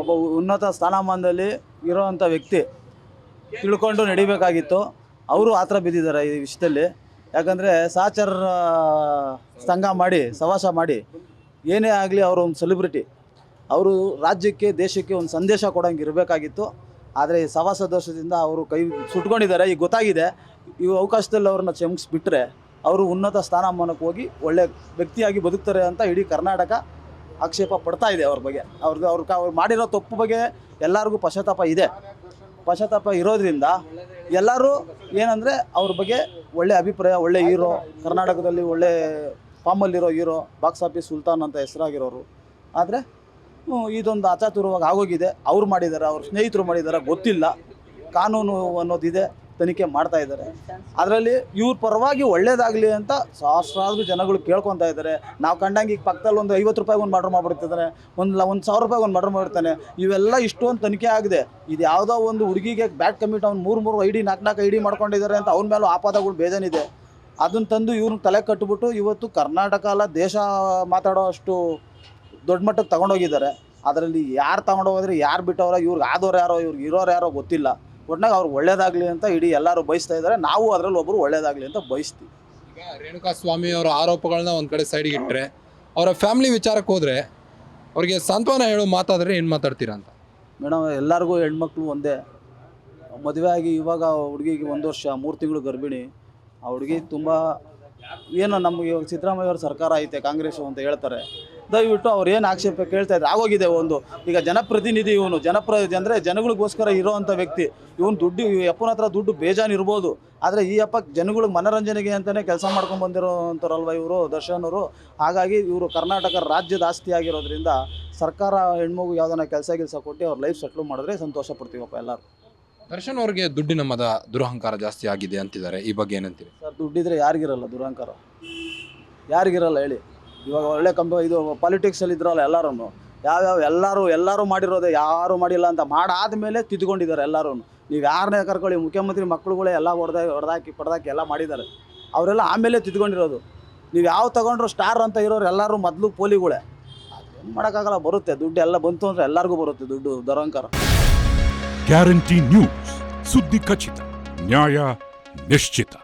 ಒಬ್ಬ ಉನ್ನತ ಸ್ಥಾನಮಾನದಲ್ಲಿ ಇರೋವಂಥ ವ್ಯಕ್ತಿ ತಿಳ್ಕೊಂಡು ನಡಿಬೇಕಾಗಿತ್ತು. ಅವರು ಆ ಬಿದ್ದಿದ್ದಾರೆ ಈ ವಿಷಯದಲ್ಲಿ. ಯಾಕಂದರೆ ಸಹಚರ ಸಂಘ ಮಾಡಿ ಸವಾಸ ಮಾಡಿ ಏನೇ ಆಗಲಿ ಅವರು ಒಂದು ಸೆಲೆಬ್ರಿಟಿ ಅವರು ರಾಜ್ಯಕ್ಕೆ, ದೇಶಕ್ಕೆ ಒಂದು ಸಂದೇಶ ಕೊಡೋಂಗೆ ಇರಬೇಕಾಗಿತ್ತು. ಆದರೆ ಈ ಸವಾಸ ದೋಷದಿಂದ ಅವರು ಕೈ ಸುಟ್ಕೊಂಡಿದ್ದಾರೆ. ಈಗ ಗೊತ್ತಾಗಿದೆ, ಈ ಅವಕಾಶದಲ್ಲಿ ಅವ್ರನ್ನ ಕ್ಷಮಿಸ್ಬಿಟ್ರೆ ಅವರು ಉನ್ನತ ಸ್ಥಾನಮಾನಕ್ಕೆ ಹೋಗಿ ಒಳ್ಳೆ ವ್ಯಕ್ತಿಯಾಗಿ ಬದುಕ್ತಾರೆ ಅಂತ ಇಡೀ ಕರ್ನಾಟಕ ಆಕ್ಷೇಪ ಪಡ್ತಾ ಇದೆ ಅವ್ರ ಬಗ್ಗೆ. ಅವ್ರದ್ದು ಅವ್ರ ಅವ್ರು ಮಾಡಿರೋ ತಪ್ಪು ಬಗ್ಗೆ ಎಲ್ಲರಿಗೂ ಪಶ್ಚಾತ್ತಾಪ ಇದೆ. ಪಶ್ಚಾತ್ತಾಪ ಇರೋದ್ರಿಂದ ಎಲ್ಲರೂ ಏನಂದರೆ ಅವ್ರ ಬಗ್ಗೆ ಒಳ್ಳೆ ಅಭಿಪ್ರಾಯ, ಒಳ್ಳೆ ಹೀರೋ, ಕರ್ನಾಟಕದಲ್ಲಿ ಒಳ್ಳೆ ಫಾರ್ಮಲ್ಲಿರೋ ಹೀರೋ, ಬಾಕ್ಸ್ ಆಫೀಸ್ ಸುಲ್ತಾನ್ ಅಂತ ಹೆಸರಾಗಿರೋರು. ಆದರೆ ಇದೊಂದು ಅಚಾತುರವಾಗಿ ಆಗೋಗಿದೆ. ಅವ್ರು ಮಾಡಿದ್ದಾರೆ ಅವ್ರ ಸ್ನೇಹಿತರು ಮಾಡಿದ್ದಾರೆ ಗೊತ್ತಿಲ್ಲ. ಕಾನೂನು ಅನ್ನೋದಿದೆ. ತನಿಖೆ ಮಾಡ್ತಾ ಇದ್ದಾರೆ. ಅದರಲ್ಲಿ ಇವ್ರ ಪರವಾಗಿ ಒಳ್ಳೇದಾಗಲಿ ಅಂತ ಸಹಸ್ರಾರು ಜನಗಳು ಕೇಳ್ಕೊತಾ ಇದ್ದಾರೆ. ನಾವು ಕಂಡಂಗೆ ಈಗ ಪಕ್ಕದಲ್ಲಿ ಒಂದು ಐವತ್ತು ರೂಪಾಯಿಗೆ ಒಂದು ಮರ್ಡರ್ ಮಾಡಿಬಿಡ್ತಿದ್ದಾನೆ ಒಂದು ಲ ಒಂದು ಸಾವಿರ ರೂಪಾಯಿಗೆ ಒಂದು ಮರ್ಡರ್ ಮಾಡಿರ್ತಾನೆ ಇವೆಲ್ಲ ಇಷ್ಟೊಂದು ತನಿಖೆ ಆಗಿದೆ. ಇದು ಯಾವುದೋ ಒಂದು ಹುಡುಗಿಗೆ ಬ್ಯಾಟ್ ಕಮಿಟ್ ಅವ್ನು ಮೂರು ಮೂರು ಐ ಡಿ ನಾಲ್ಕು ನಾಲ್ಕು ಐ ಡಿ ಮಾಡ್ಕೊಂಡಿದ್ದಾರೆ ಅಂತ ಅವ್ನ ಮೇಲೂ ಆಪಾದಗಳು ಬೇಜಾನಿದೆ. ಅದನ್ನ ತಂದು ಇವ್ರನ್ನ ತಲೆ ಕಟ್ಟಿಬಿಟ್ಟು ಇವತ್ತು ಕರ್ನಾಟಕ ಅಲ್ಲ ದೇಶ ಮಾತಾಡೋ ಅಷ್ಟು ದೊಡ್ಡ ಮಟ್ಟಕ್ಕೆ ತಗೊಂಡೋಗಿದ್ದಾರೆ. ಅದರಲ್ಲಿ ಯಾರು ತಗೊಂಡೋಗಿದ್ರೆ ಯಾರು ಬಿಟ್ಟವ್ರ ಇವ್ರಿಗೆ ಆದವ್ರು ಯಾರೋ ಇವ್ರಿಗೆ ಇರೋರು ಯಾರೋ ಗೊತ್ತಿಲ್ಲ. ಒಟ್ನಾಗ ಅವ್ರು ಒಳ್ಳೇದಾಗಲಿ ಅಂತ ಇಡೀ ಎಲ್ಲರೂ ಬಯಸ್ತಾ ಇದ್ದಾರೆ ನಾವು ಅದರಲ್ಲಿ ಒಬ್ಬರು ಒಳ್ಳೇದಾಗಲಿ ಅಂತ ಬಯಸ್ತೀವಿ. ಈಗ ರೇಣುಕಾ ಸ್ವಾಮಿ ಅವರ ಆರೋಪಗಳನ್ನ ಒಂದು ಕಡೆ ಸೈಡ್ಗೆ ಇಟ್ಟರೆ ಅವರ ಫ್ಯಾಮಿಲಿ ವಿಚಾರಕ್ಕೆ ಹೋದರೆ ಅವ್ರಿಗೆ ಸಾಂತ್ವನ ಹೇಳೋ ಮಾತಾದರೆ ಏನು ಮಾತಾಡ್ತೀರಾ ಅಂತ? ಮೇಡಮ್ ಎಲ್ಲರಿಗೂ ಹೆಣ್ಮಕ್ಳು ಒಂದೇ. ಮದುವೆ ಆಗಿ ಇವಾಗ ಹುಡುಗಿಗೆ ಒಂದು ವರ್ಷ ಮೂರು ತಿಂಗಳು ಗರ್ಭಿಣಿ. ಆ ಹುಡುಗಿ ತುಂಬ ಏನು ನಮಗೆ ಇವಾಗ ಸಿದ್ದರಾಮಯ್ಯ ಅವ್ರ ಸರ್ಕಾರ ಐತೆ ಕಾಂಗ್ರೆಸ್ ಅಂತ ಹೇಳ್ತಾರೆ. ದಯವಿಟ್ಟು ಅವ್ರು ಏನು ಆಕ್ಷೇಪ ಕೇಳ್ತಾ ಇದ್ದಾರೆ ಆಗೋಗಿದೆ ಒಂದು. ಈಗ ಜನಪ್ರತಿನಿಧಿ ಇವನು. ಜನಪ್ರ ಅಂದರೆ ಜನಗಳಿಗೋಸ್ಕರ ಇರೋವಂಥ ವ್ಯಕ್ತಿ. ಇವನು ದುಡ್ಡು ಈ ಅಪ್ಪನ ಹತ್ರ ದುಡ್ಡು ಬೇಜಾನು ಇರ್ಬೋದು. ಆದರೆ ಈ ಅಪ್ಪ ಜನಗಳಿಗೆ ಮನೋರಂಜನೆಗೆ ಅಂತಲೇ ಕೆಲಸ ಮಾಡ್ಕೊಂಡು ಬಂದಿರೋಂಥವ್ರಲ್ವ ಇವರು ದರ್ಶನವರು ಹಾಗಾಗಿ ಇವರು ಕರ್ನಾಟಕ ರಾಜ್ಯದ ಆಸ್ತಿ ಆಗಿರೋದ್ರಿಂದ ಸರ್ಕಾರ ಹೆಣ್ಮಗು ಯಾವ್ದಾನ ಕೆಲಸ ಕೆಲಸ ಕೊಟ್ಟು ಅವ್ರ ಲೈಫ್ ಸೆಟ್ಲ್ ಮಾಡಿದ್ರೆ ಸಂತೋಷ ಪಡ್ತೀವಪ್ಪ ಎಲ್ಲರೂ. ದರ್ಶನ್ ಅವ್ರಿಗೆ ದುಡ್ಡಿನ ಮದ ದುರಹಂಕಾರ ಜಾಸ್ತಿ ಆಗಿದೆ ಅಂತಿದ್ದಾರೆ. ಈ ಬಗ್ಗೆ ಏನಂತೀರಿ? ಸರ್ ದುಡ್ಡಿದ್ರೆ ಯಾರಿಗಿರಲ್ಲ ದುರಹಂಕಾರ. ಯಾರಿಗಿರಲ್ಲ ಹೇಳಿ. ಇವಾಗ ಒಳ್ಳೆ ಕಂಪ, ಇದು ಪಾಲಿಟಿಕ್ಸಲ್ಲಿ ಇದ್ರಲ್ಲ ಎಲ್ಲರೂ ಯಾವ್ಯಾವ ಎಲ್ಲರೂ ಎಲ್ಲರೂ ಮಾಡಿರೋದೇ ಯಾರು ಮಾಡಿಲ್ಲ ಅಂತ ಮಾಡಾದ ಮೇಲೆ ತಿದ್ಕೊಂಡಿದ್ದಾರೆ ಎಲ್ಲರೂ ನೀವು ಯಾರನ್ನೇ ಕರ್ಕೊಳ್ಳಿ, ಮುಖ್ಯಮಂತ್ರಿ ಮಕ್ಕಳುಗಳೇ ಎಲ್ಲ ಹೊಡೆದ, ಹೊಡೆದಾಕಿ, ಪಡೆದಾಕಿ ಎಲ್ಲ ಮಾಡಿದ್ದಾರೆ. ಅವರೆಲ್ಲ ಆಮೇಲೆ ತಿದ್ಕೊಂಡಿರೋದು ನೀವು ಯಾವ ತಗೊಂಡ್ರು ಸ್ಟಾರ್ ಅಂತ ಇರೋರು ಎಲ್ಲರೂ ಮೊದಲು ಪೋಲಿಗಳೇ. ಏನು ಮಾಡೋಕ್ಕಾಗಲ್ಲ, ಬರುತ್ತೆ. ದುಡ್ಡು ಎಲ್ಲ ಬಂತು ಅಂದರೆ ಎಲ್ಲರಿಗೂ ಬರುತ್ತೆ ದುಡ್ಡು ದರಂಕಾರ ಗ್ಯಾರಂಟಿ ನ್ಯೂಸ್ ಸುದ್ದಿ ಖಚಿತ, ನ್ಯಾಯ ನಿಶ್ಚಿತ.